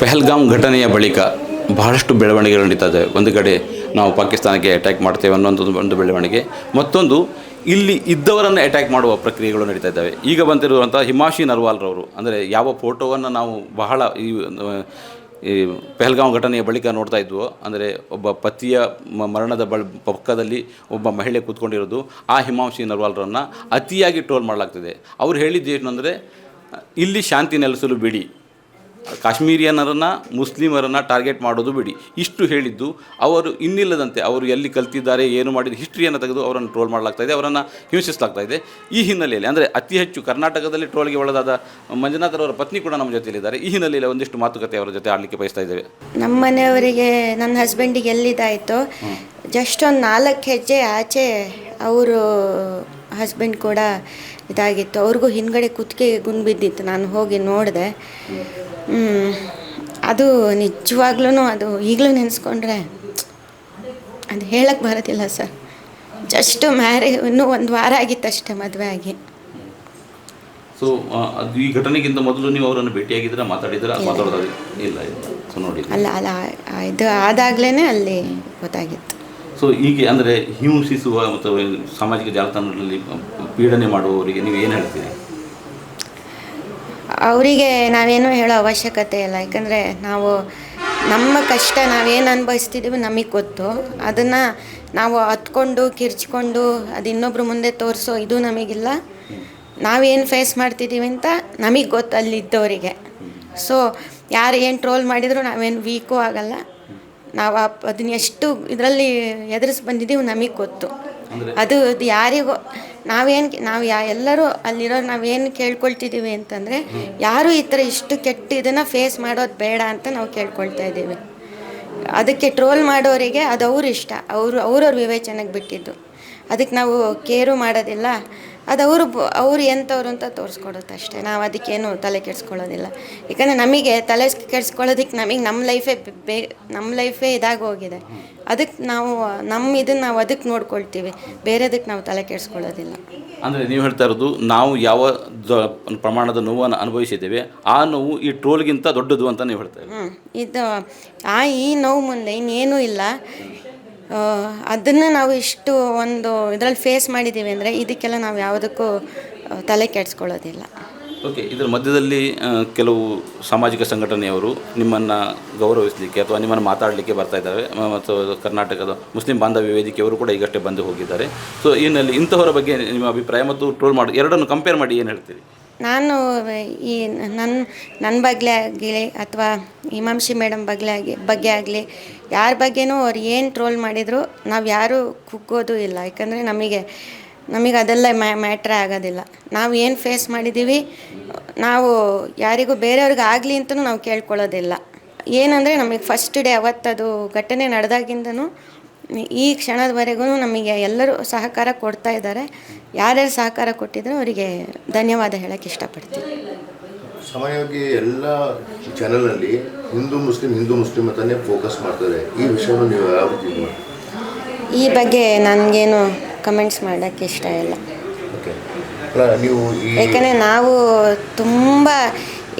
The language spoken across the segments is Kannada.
ಪಹಲ್ಗಾಮ್ ಘಟನೆಯ ಬಳಿಕ ಬಹಳಷ್ಟು ಬೆಳವಣಿಗೆಗಳು ನಡೀತಾ ಇದೆ ಒಂದು ಕಡೆ ನಾವು ಪಾಕಿಸ್ತಾನಕ್ಕೆ ಅಟ್ಯಾಕ್ ಮಾಡ್ತೇವೆ ಅನ್ನೋದು ಒಂದು ಬೆಳವಣಿಗೆ. ಮತ್ತೊಂದು, ಇಲ್ಲಿ ಇದ್ದವರನ್ನು ಅಟ್ಯಾಕ್ ಮಾಡುವ ಪ್ರಕ್ರಿಯೆಗಳು ನಡೀತಾ ಇದ್ದಾವೆ. ಈಗ ಬಂದಿರುವಂಥ ಹಿಮಾಶಿ ನರ್ವಾಲ್ರವರು, ಅಂದರೆ ಯಾವ ಫೋಟೋವನ್ನು ನಾವು ಬಹಳ ಈ ಈ ಪೆಹಲ್ಗಾಂವ್ ಘಟನೆಯ ಬಳಿಕ ನೋಡ್ತಾ ಇದ್ವು, ಅಂದರೆ ಒಬ್ಬ ಪತಿಯ ಮರಣದ ಬಳ ಪಕ್ಕದಲ್ಲಿ ಒಬ್ಬ ಮಹಿಳೆ ಕೂತ್ಕೊಂಡಿರೋದು, ಆ ಹಿಮಾಂಶಿ ನರ್ವಾಲ್ರನ್ನು ಅತಿಯಾಗಿ ಟ್ರೋಲ್ ಮಾಡಲಾಗ್ತಿದೆ. ಅವ್ರು ಹೇಳಿದ್ದೇನು ಅಂದರೆ, ಇಲ್ಲಿ ಶಾಂತಿ ನೆಲೆಸಲು ಬಿಡಿ. ಕಾಶ್ಮೀರಿಯನರನ್ನು ಮುಸ್ಲಿಮರನ್ನು ಟಾರ್ಗೆಟ್ ಮಾಡೋದು ಬಿಡಿ. ಇಷ್ಟು ಹೇಳಿದ್ದು ಅವರು ಇನ್ನಿಲ್ಲದಂತೆ ಅವರು ಎಲ್ಲಿ ಕಲ್ತಿದ್ದಾರೆ ಏನು ಮಾಡಿದ ಹಿಸ್ಟ್ರಿಯನ್ನು ತೆಗೆದು ಅವರನ್ನು ಟ್ರೋಲ್ ಮಾಡಲಾಗ್ತಾ ಇದೆ ಅವರನ್ನು ಹಿಂಸಿಸಲಾಗ್ತಾ ಇದೆ. ಈ ಹಿನ್ನೆಲೆಯಲ್ಲಿ ಅಂದರೆ ಅತಿ ಹೆಚ್ಚು ಕರ್ನಾಟಕದಲ್ಲಿ ಟ್ರೋಲ್ಗೆ ಒಳಗಾದ ಮಂಜುನಾಥರವರ ಪತ್ನಿ ಕೂಡ ನಮ್ಮ ಜೊತೆಯಲ್ಲಿದ್ದಾರೆ. ಈ ಹಿನ್ನೆಲೆಯಲ್ಲಿ ಒಂದಿಷ್ಟು ಮಾತುಕತೆ ಅವರ ಜೊತೆ ಆಡಲಿಕ್ಕೆ ಬಯಸ್ತಾ ಇದ್ದೇವೆ. ನಮ್ಮ ಮನೆಯವರಿಗೆ ನನ್ನ ಹಸ್ಬೆಂಡಿಗೆ ಎಲ್ಲಿದಾಯಿತು ಜಸ್ಟ್ ಒಂದು ನಾಲ್ಕು ಹೆಜ್ಜೆ ಆಚೆ ಅವರು ಹಸ್ಬೆಂಡ್ ಕೂಡ ಇದಾಗಿತ್ತು. ಅವ್ರಿಗೂ ಹಿಂದ್ಗಡೆ ಕುತ್ತಿಗೆ ಗುಂಡು ಬಿದ್ದಿತ್ತು. ನಾನು ಹೋಗಿ ನೋಡಿದೆ. ಅದು ನಿಜವಾಗ್ಲೂ ಅದು ಈಗಲೂ ನೆನೆಸ್ಕೊಂಡ್ರೆ ಅದು ಹೇಳಕ್ಕೆ ಬರೋದಿಲ್ಲ ಸರ್. ಜಸ್ಟ್ ಮ್ಯಾರೇ ಇನ್ನೂ ಒಂದು ವಾರ ಆಗಿತ್ತು ಅಷ್ಟೇ ಮದುವೆ ಆಗಿ. ಸೊ ಅದು ಈ ಘಟನೆಗಿಂತ ಮೊದಲು ನೀವು ಅವರನ್ನು ಭೇಟಿಯಾಗಿದ್ದೀರಾ? ಮಾತಾಡಿದ್ದೀರಾ? ಮಾತಾಡೋದಾಗಿ ಇಲ್ಲ ಇಲ್ಲ. ಸೊ ನೋಡಿ ಅಲ್ಲ ಅಲ್ಲ ಇದು ಆದಾಗಲೇ ಅಲ್ಲಿ ಗೊತ್ತಾಗಿತ್ತು. ಸೊ ಹೀಗೆ ಅಂದರೆ ಹಿಂಸಿಸುವ ಮತ್ತು ಸಾಮಾಜಿಕ ಜಾಲತಾಣಗಳಲ್ಲಿ ಪೀಡನೆ ಮಾಡುವವರಿಗೆ ನೀವು ಏನು ಹೇಳ್ತೀರಿ? ಅವರಿಗೆ ನಾವೇನು ಹೇಳೋ ಅವಶ್ಯಕತೆ ಇಲ್ಲ. ಯಾಕಂದರೆ ನಾವು ನಮ್ಮ ಕಷ್ಟ ನಾವೇನು ಅನುಭವಿಸ್ತಿದ್ದೀವಿ ನಮಗೆ ಗೊತ್ತು. ಅದನ್ನು ನಾವು ಹತ್ಕೊಂಡು ಕಿರ್ಚ್ಕೊಂಡು, ಅದು ಇನ್ನೊಬ್ರ ಮುಂದೆ ತೋರಿಸೋ ಇದು ನಮಗಿಲ್ಲ. ನಾವೇನು ಫೇಸ್ ಮಾಡ್ತಿದ್ದೀವಿ ಅಂತ ನಮಗೆ ಗೊತ್ತು ಅಲ್ಲಿದ್ದವರಿಗೆ. ಸೊ ಯಾರು ಏನು ಟ್ರೋಲ್ ಮಾಡಿದರೂ ನಾವೇನು ವೀಕು ಆಗಲ್ಲ. ನಾವು ಅದನ್ನ ಎಷ್ಟು ಇದರಲ್ಲಿ ಎದುರಿಸಿ ಬಂದಿದ್ದೀವಿ ನಮಗೆ ಗೊತ್ತು. ಅದು ಅದು ಯಾರಿಗೂ ನಾವೇನು ನಾವು ಯಾ ಎಲ್ಲರೂ ಅಲ್ಲಿರೋ ನಾವೇನು ಕೇಳ್ಕೊಳ್ತಿದ್ದೀವಿ ಅಂತಂದರೆ ಯಾರು ಈ ಥರ ಇಷ್ಟು ಕೆಟ್ಟ ಇದನ್ನು ಫೇಸ್ ಮಾಡೋದು ಬೇಡ ಅಂತ ನಾವು ಕೇಳ್ಕೊಳ್ತಾ ಇದ್ದೀವಿ. ಅದಕ್ಕೆ ಟ್ರೋಲ್ ಮಾಡೋರಿಗೆ ಅದು ಅವ್ರ ಇಷ್ಟ. ಅವರು ಅವ್ರವ್ರ ವಿವೇಚನೆಗೆ ಬಿಟ್ಟಿದ್ದು. ಅದಕ್ಕೆ ನಾವು ಕೇರು ಮಾಡೋದಿಲ್ಲ. ಅದು ಅವರು ಅವ್ರು ಎಂಥವ್ರು ಅಂತ ತೋರಿಸ್ಕೊಡುತ್ತೆ ಅಷ್ಟೇ. ನಾವು ಅದಕ್ಕೇನು ತಲೆ ಕೆಡಿಸ್ಕೊಳ್ಳೋದಿಲ್ಲ. ಯಾಕಂದರೆ ನಮಗೆ ತಲೆ ಕೆಡಿಸ್ಕೊಳ್ಳೋದಕ್ಕೆ ನಮಗೆ ನಮ್ಮ ಲೈಫೇ ಬೇ ನಮ್ಮ ಲೈಫೇ ಇದಾಗಿ ಹೋಗಿದೆ ಅದಕ್ಕೆ ನಾವು ನಮ್ಮ ಇದನ್ನು ನಾವು ಅದಕ್ಕೆ ನೋಡ್ಕೊಳ್ತೀವಿ. ಬೇರೆದಕ್ಕೆ ನಾವು ತಲೆ ಕೆಡಿಸ್ಕೊಳ್ಳೋದಿಲ್ಲ. ಅಂದರೆ ನೀವು ಹೇಳ್ತಾ ಇರೋದು ನಾವು ಯಾವ ಪ್ರಮಾಣದ ನೋವನ್ನು ಅನುಭವಿಸಿದ್ದೇವೆ ಆ ನೋವು ಈ ಟ್ರೋಲ್ಗಿಂತ ದೊಡ್ಡದು ಅಂತ ನೀವು ಹೇಳ್ತಾ ಹ್ಞೂ ಇದು ಆ ಈ ನೋವು ಮುಂದೆ ಇನ್ನೇನೂ ಇಲ್ಲ. ಅದನ್ನು ನಾವು ಇಷ್ಟು ಒಂದು ಇದರಲ್ಲಿ ಫೇಸ್ ಮಾಡಿದ್ದೀವಿ ಅಂದರೆ ಇದಕ್ಕೆಲ್ಲ ನಾವು ಯಾವುದಕ್ಕೂ ತಲೆ ಕೆಡಿಸ್ಕೊಳ್ಳೋದಿಲ್ಲ. ಓಕೆ ಇದರ ಮಧ್ಯದಲ್ಲಿ ಕೆಲವು ಸಾಮಾಜಿಕ ಸಂಘಟನೆಯವರು ನಿಮ್ಮನ್ನು ಗೌರವಿಸಲಿಕ್ಕೆ ಅಥವಾ ನಿಮ್ಮನ್ನು ಮಾತಾಡಲಿಕ್ಕೆ ಬರ್ತಾ ಇದ್ದಾರೆ. ಮತ್ತು ಕರ್ನಾಟಕದ ಮುಸ್ಲಿಂ ಬಾಂಧವ್ಯ ವೇದಿಕೆಯವರು ಕೂಡ ಈಗಷ್ಟೇ ಬಂದು ಹೋಗಿದ್ದಾರೆ. ಸೊ ಇನ್ನಲ್ಲಿ ಇಂಥವರ ಬಗ್ಗೆ ನಿಮ್ಮ ಅಭಿಪ್ರಾಯ ಮತ್ತು ಟ್ರೋಲ್ ಮಾಡಿ, ಎರಡನ್ನು ಕಂಪೇರ್ ಮಾಡಿ ಏನು ಹೇಳ್ತೀರಿ? ನಾನು, ಈ ನನ್ನ ನನ್ನ ಬಗ್ಗೆ ಆಗಲಿ ಅಥವಾ ಹಿಮಾಂಶಿ ಮೇಡಮ್ ಬಗ್ಲೇ ಆಗಿ ಬಗ್ಗೆ ಆಗಲಿ, ಯಾರ ಬಗ್ಗೆನೂ ಅವ್ರು ಏನು ಟ್ರೋಲ್ ಮಾಡಿದರೂ ನಾವು ಯಾರೂ ಕುಗ್ಗೋದು ಇಲ್ಲ. ಯಾಕಂದರೆ ನಮಗೆ ನಮಗೆ ಅದೆಲ್ಲ ಮ್ಯಾಟ್ರೇ ಆಗೋದಿಲ್ಲ. ನಾವು ಏನು ಫೇಸ್ ಮಾಡಿದ್ದೀವಿ ನಾವು ಯಾರಿಗೂ ಬೇರೆಯವ್ರಿಗೆ ಆಗಲಿ ಅಂತಲೂ ನಾವು ಕೇಳ್ಕೊಳ್ಳೋದಿಲ್ಲ. ಏನಂದರೆ ನಮಗೆ ಫಸ್ಟ್ ಡೇ ಅವತ್ತದು ಘಟನೆ ನಡೆದಾಗಿಂದನೂ ಈ ಕ್ಷಣದವರೆಗೂ ನಮಗೆ ಎಲ್ಲರೂ ಸಹಕಾರ ಕೊಡ್ತಾ ಇದ್ದಾರೆ. ಯಾರ್ಯಾರು ಸಹಕಾರ ಕೊಟ್ಟಿದ್ರು ಅವರಿಗೆ ಧನ್ಯವಾದ ಹೇಳಕ್ಕೆ ಇಷ್ಟಪಡ್ತೀನಿ. ಸಾಮಾನ್ಯವಾಗಿ ಎಲ್ಲ ಚಾನಲಲ್ಲಿ ಹಿಂದೂ ಮುಸ್ಲಿಂ ಹಿಂದೂ ಮುಸ್ಲಿಂ ಅಂತಾನೆ ಫೋಕಸ್ ಮಾಡ್ತಾರೆ. ಈ ವಿಷಯವನ್ನು ನೀವು ಯಾವ ರೀತಿ ಈ ಬಗ್ಗೆ ನನಗೇನು ಕಮೆಂಟ್ಸ್ ಮಾಡೋಕ್ಕೆ ಇಷ್ಟ ಇಲ್ಲ. ಯಾಕಂದರೆ ನಾವು ತುಂಬ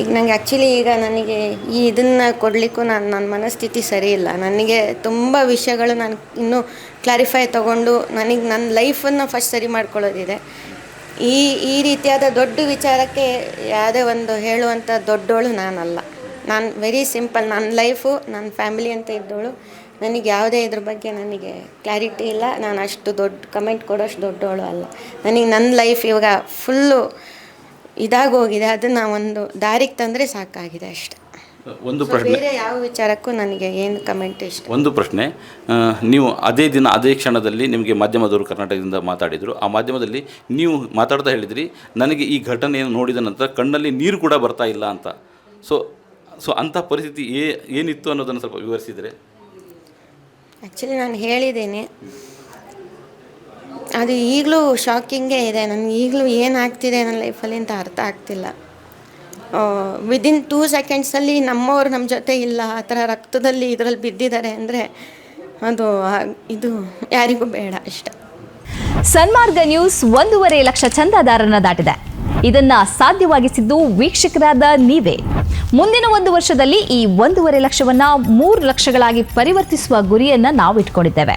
ಈಗ ನನಗೆ ಆ್ಯಕ್ಚುಲಿ ಈಗ ನನಗೆ ಈ ಇದನ್ನು ಕೊಡಲಿಕ್ಕೂ ನಾನು ನನ್ನ ಮನಸ್ಥಿತಿ ಸರಿ ಇಲ್ಲ. ನನಗೆ ತುಂಬ ವಿಷಯಗಳು ನಾನು ಇನ್ನೂ ಕ್ಲಾರಿಫೈ ತೊಗೊಂಡು ನನಗೆ ನನ್ನ ಲೈಫನ್ನು ಫಸ್ಟ್ ಸರಿ ಮಾಡ್ಕೊಳ್ಳೋದಿದೆ. ಈ ಈ ರೀತಿಯಾದ ದೊಡ್ಡ ವಿಚಾರಕ್ಕೆ ಯಾವುದೇ ಒಂದು ಹೇಳುವಂಥ ದೊಡ್ಡೋಳು ನಾನಲ್ಲ. ನಾನು ವೆರಿ ಸಿಂಪಲ್ ನನ್ನ ಲೈಫು ನನ್ನ ಫ್ಯಾಮಿಲಿ ಅಂತ ಇದ್ದೋಳು. ನನಗೆ ಯಾವುದೇ ಇದ್ರ ಬಗ್ಗೆ ನನಗೆ ಕ್ಲಾರಿಟಿ ಇಲ್ಲ. ನಾನು ಅಷ್ಟು ದೊಡ್ಡ ಕಮೆಂಟ್ ಕೊಡೋಷ್ಟು ದೊಡ್ಡವಳು ಅಲ್ಲ. ನನಗೆ ನನ್ನ ಲೈಫ್ ಇವಾಗ ಫುಲ್ಲು ಇದಾಗಿ ಅದನ್ನ ಅದನ್ನು ಒಂದು ದಾರಿಗೆ ತಂದರೆ ಸಾಕಾಗಿದೆ ಅಷ್ಟೆ. ಒಂದು ಪ್ರಶ್ನೆ. ಬೇರೆ ಯಾವ ವಿಚಾರಕ್ಕೂ ನನಗೆ ಏನು ಕಮೆಂಟ್ ಇಷ್ಟ ಒಂದು ಪ್ರಶ್ನೆ. ನೀವು ಅದೇ ದಿನ ಅದೇ ಕ್ಷಣದಲ್ಲಿ ನಿಮಗೆ ಮಾಧ್ಯಮದವರು ಕರ್ನಾಟಕದಿಂದ ಮಾತಾಡಿದರು. ಆ ಮಾಧ್ಯಮದಲ್ಲಿ ನೀವು ಮಾತಾಡ್ತಾ ಹೇಳಿದ್ರಿ ನನಗೆ ಈ ಘಟನೆಯನ್ನು ನೋಡಿದ ನಂತರ ಕಣ್ಣಲ್ಲಿ ನೀರು ಕೂಡ ಬರ್ತಾ ಇಲ್ಲ ಅಂತ. ಸೊ ಸೊ ಅಂಥ ಪರಿಸ್ಥಿತಿ ಏ ಏನಿತ್ತು ಅನ್ನೋದನ್ನು ಸ್ವಲ್ಪ ವಿವರಿಸಿದರೆ. ಆ್ಯಕ್ಚುಲಿ ನಾನು ಹೇಳಿದ್ದೀನಿ. ಅದು ಈಗಲೂ ಶಾಕಿಂಗೇ ಇದೆ. ನನಗೆ ಈಗಲೂ ಏನಾಗ್ತಿದೆ ನನ್ನ ಲೈಫಲ್ಲಿ ಅಂತ ಅರ್ಥ ಆಗ್ತಿಲ್ಲ. ವಿದಿನ್ ಟೂ ಸೆಕೆಂಡ್ಸಲ್ಲಿ ನಮ್ಮವ್ರು ನಮ್ಮ ಜೊತೆ ಇಲ್ಲ, ಆ ಥರ ರಕ್ತದಲ್ಲಿ ಇದರಲ್ಲಿ ಬಿದ್ದಿದ್ದಾರೆ ಅಂದರೆ ಅದು ಇದು ಯಾರಿಗೂ ಬೇಡ ಇಷ್ಟ ಸನ್ಮಾರ್ಗ ನ್ಯೂಸ್ ಒಂದೂವರೆ ಲಕ್ಷ ಚಂದಾದಾರರನ್ನ ದಾಟಿದೆ. ಇದನ್ನ ಸಾಧ್ಯವಾಗಿಸಿದ್ದು ವೀಕ್ಷಕರಾದ ನೀವೇ. ಮುಂದಿನ ಒಂದು ವರ್ಷದಲ್ಲಿ ಈ ಒಂದೂವರೆ ಲಕ್ಷವನ್ನ ಮೂರು ಲಕ್ಷಗಳಾಗಿ ಪರಿವರ್ತಿಸುವ ಗುರಿಯನ್ನ ನಾವು ಇಟ್ಕೊಂಡಿದ್ದೇವೆ